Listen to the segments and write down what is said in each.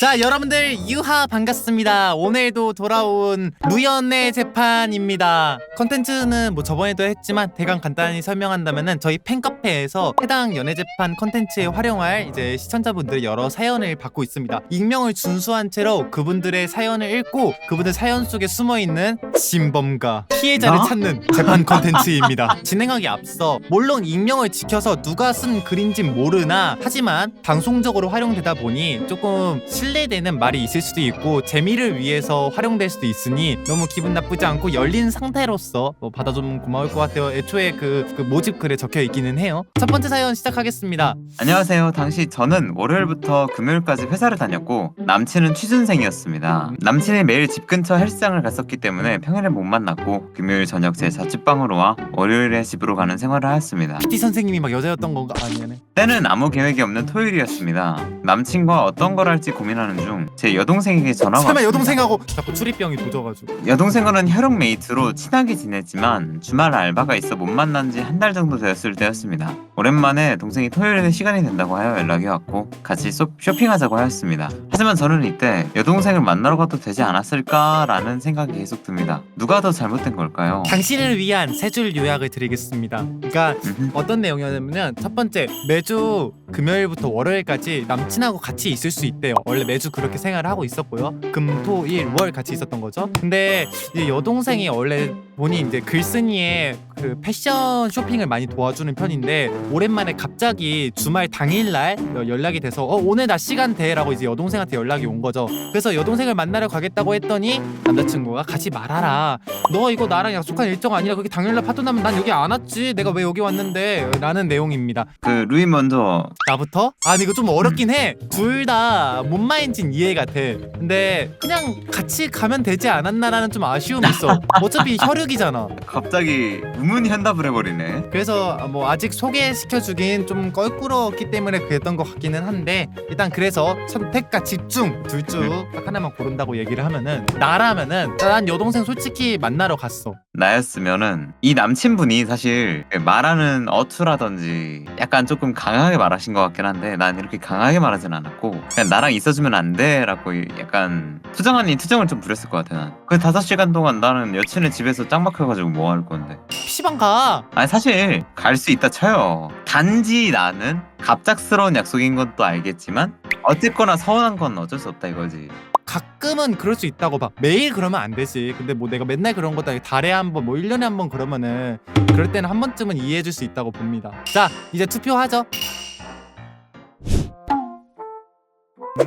자 여러분들 유하 반갑습니다. 오늘도 돌아온 루연의 재판입니다. 컨텐츠는 뭐 저번에도 했지만 대강 간단히 설명한다면은 저희 팬카페에서 해당 연애 재판 컨텐츠에 활용할 이제 시청자분들 여러 사연을 받고 있습니다. 익명을 준수한 채로 그분들의 사연을 읽고 그분들 사연 속에 숨어있는 진범과 피해자를 나? 찾는 재판 컨텐츠입니다. 진행하기 앞서 물론 익명을 지켜서 누가 쓴 글인진 모르나 하지만 방송적으로 활용되다 보니 조금 신뢰되는 말이 있을 수도 있고 재미를 위해서 활용될 수도 있으니 너무 기분 나쁘지 않고 열린 상태로서 뭐 받아주면 고마울 것 같아요 애초에 그, 그 모집 글에 적혀 있기는 해요 첫 번째 사연 시작하겠습니다 안녕하세요. 당시 저는 월요일부터 금요일까지 회사를 다녔고 남친은 취준생이었습니다. 남친이 매일 집 근처 헬스장을 갔었기 때문에 평일에 못 만났고 금요일 저녁 제 자취방으로 와 월요일에 집으로 가는 생활을 하였습니다. PT 선생님이 막 여자였던 건가? 아니네 때는 아무 계획이 없는 토요일이었습니다. 남친과 어떤 걸 할지 고민하 는 중 제 여동생에게 전화가 설마 왔습니다. 여동생하고 자꾸 출입병이 도져가지고 여동생과는 혈육 메이트로 친하게 지냈지만 주말 알바가 있어 못 만난 지 한 달 정도 되었을 때였습니다. 오랜만에 동생이 토요일에 시간이 된다고 하여 연락이 왔고 같이 소- 쇼핑하자고 하였습니다. 하지만 저는 이때 여동생을 만나러 가도 되지 않았을까라는 생각이 계속 듭니다. 누가 더 잘못된 걸까요? 당신을 위한 세 줄 요약을 드리겠습니다 그러니까 음흠. 어떤 내용이었냐면 첫 번째 매주 금요일부터 월요일까지 남친하고 같이 있을 수 있대요 원래 매주 그렇게 생활을 하고 있었고요 금 토 일 월 같이 있었던 거죠 근데 이제 여동생이 원래 본인 이제 글쓴이의 그 패션 쇼핑을 많이 도와주는 편인데 오랜만에 갑자기 주말 당일날 연락이 돼서 어 오늘 나 시간 돼라고 이제 여동생한테 연락이 온 거죠. 그래서 여동생을 만나러 가겠다고 했더니 남자친구가 가지 말아라 너 이거 나랑 약속한 일정 아니라 그게 당일날 파토 나면 난 여기 안 왔지. 내가 왜 여기 왔는데. 라는 내용입니다. 그 루이 먼저. 나부터? 아니 이거 좀 어렵긴 해 둘 다뭔 말인진 이해가 돼. 근데 그냥 같이 가면 되지 않았나라는 좀 아쉬움이 있어. 어차피 혈육 이잖아. 갑자기 우문현답을 해버리네. 그래서 뭐 아직 소개시켜주긴 좀 껄끄러웠기 때문에 그랬던 것 같기는 한데 일단 그래서 선택과 집중 둘 중 딱 하나만 고른다고 얘기를 하면은 나라면은 난 여동생 솔직히 만나러 갔어 나였으면은 이 남친분이 사실 말하는 어투라든지 약간 조금 강하게 말하신 것 같긴 한데 난 이렇게 강하게 말하진 않았고 그냥 나랑 있어주면 안 돼라고 약간 투정 아닌 투정을 좀 부렸을 것 같아 난. 그 다섯 시간 동안 나는 여친의 집에서 짱 박혀가지고 뭐 할 건데. PC방 가 아니 사실 갈 수 있다 쳐요. 단지 나는 갑작스러운 약속인 것도 알겠지만 어쨌거나 서운한 건 어쩔 수 없다 이거지. 가끔은 그럴 수 있다고 봐 매일 그러면 안 되지. 근데 뭐 내가 맨날 그런 아니고 달에 한 번 뭐 1년에 한 번 그러면은 그럴 때는 한 번쯤은 이해해 줄 수 있다고 봅니다. 자 이제 투표하죠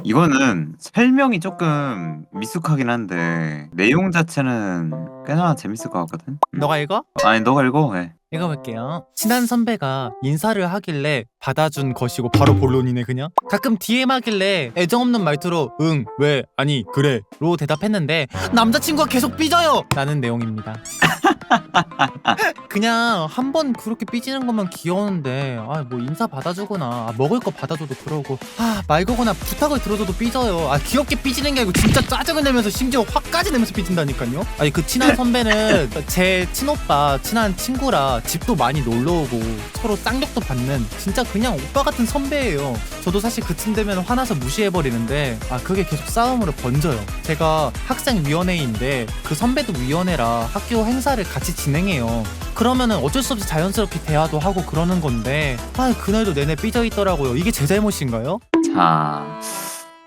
이거는 설명이 조금 미숙하긴 한데 내용 자체는 꽤나 재밌을 것 같거든. 너가 읽어? 아니 너가 읽어. 왜? 읽어볼게요. 친한 선배가 인사를 하길래 받아준 것이고 바로 본론이네 그냥. 가끔 DM 하길래 애정 없는 말투로 응, 왜, 아니, 그래 로 대답했는데 남자친구가 계속 삐져요! 라는 내용입니다. 그냥 한 번 그렇게 삐지는 것만 귀여운데 아 뭐 인사 받아주거나 아, 먹을 거 받아줘도 그러고 아 말 거거나 부탁을 들어줘도 삐져요. 아 귀엽게 삐지는 게 아니고 진짜 짜증을 내면서 심지어 화까지 내면서 삐진다니까요. 아니 그 친한 선배는 제 친오빠 친한 친구라 집도 많이 놀러오고 서로 쌍욕도 받는 진짜 그냥 오빠 같은 선배예요. 저도 사실 그쯤 되면 화나서 무시해버리는데 아 그게 계속 싸움으로 번져요. 제가 학생위원회인데 그 선배도 위원회라 학교 행사를 같이 진행해요 그러면은 어쩔 수 없이 자연스럽게 대화도 하고 그러는 건데 아 그날도 내내 삐져 있더라고요 이게 제 잘못인가요? 자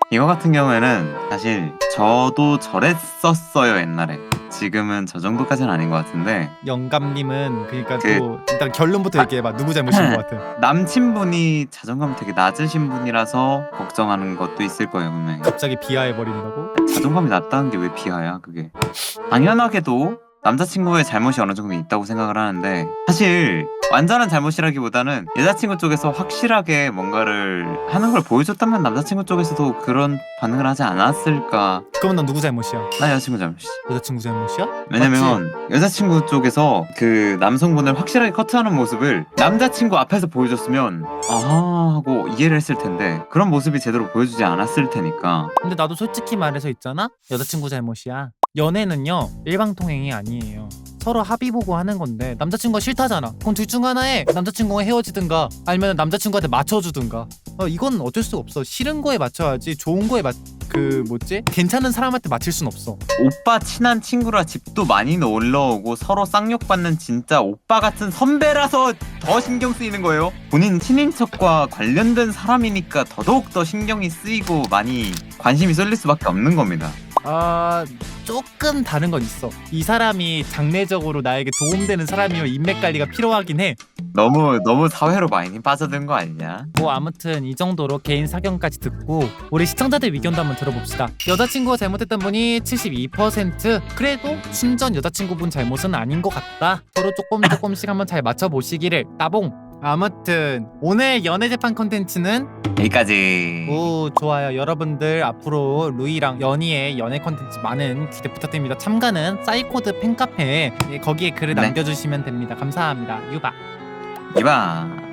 이거 같은 경우에는 사실 저도 저랬었어요 옛날에. 지금은 저 정도까지는 아닌 것 같은데 영감님은 그러니까 그- 또 일단 결론부터 얘기해봐 누구 잘못인 것 같아 남친분이 자존감 되게 낮으신 분이라서 걱정하는 것도 있을 거예요 분명히. 갑자기 비하해 버린다고? 자존감이 낮다는 게 왜 비하야 그게 당연하게도 남자친구의 잘못이 어느 정도 있다고 생각을 하는데 사실 완전한 잘못이라기보다는 여자친구 쪽에서 확실하게 뭔가를 하는 걸 보여줬다면 남자친구 쪽에서도 그런 반응을 하지 않았을까. 그러면 넌 누구 잘못이야? 나 여자친구 잘못이지. 여자친구 잘못이야? 왜냐면 여자친구 쪽에서 그 남성분을 확실하게 커트하는 모습을 남자친구 앞에서 보여줬으면 아 하고 이해를 했을 텐데 그런 모습이 제대로 보여주지 않았을 테니까. 근데 나도 솔직히 말해서 있잖아? 여자친구 잘못이야 연애는요 일방통행이 아니에요 서로 합의 보고 하는 건데 남자친구가 싫다잖아 그럼 둘 중 하나에 남자친구가 헤어지든가 아니면 남자친구한테 맞춰주든가 어, 이건 어쩔 수가 없어 싫은 거에 맞춰야지 좋은 거에 맞... 그 뭐지? 괜찮은 사람한테 맞출 순 없어 오빠 친한 친구라 집도 많이 놀러 오고 서로 쌍욕 받는 진짜 오빠 같은 선배라서 더 신경 쓰이는 거예요. 본인 친인척과 관련된 사람이니까 더더욱 더 신경이 쓰이고 많이 관심이 쏠릴 수밖에 없는 겁니다. 아 조금 다른 건 있어 이 사람이 장래적으로 나에게 도움되는 사람이면 인맥 관리가 필요하긴 해 너무 너무 사회로 많이 빠져든 거 아니냐? 뭐 아무튼 이 정도로 개인 사견까지 듣고 우리 시청자들 의견도 한번 들어봅시다. 여자친구가 잘못했던 분이 72% 그래도 순전 여자친구분 잘못은 아닌 것 같다. 서로 조금 조금씩 한번 잘 맞춰보시기를 따봉. 아무튼 오늘 연애 재판 컨텐츠는 여기까지. 오 좋아요 여러분들 앞으로 루이랑 연희의 연애 컨텐츠 많은 기대 부탁드립니다 참가는 사이코드 팬카페 예, 거기에 글을 네. 남겨주시면 됩니다 감사합니다 유바 이봐.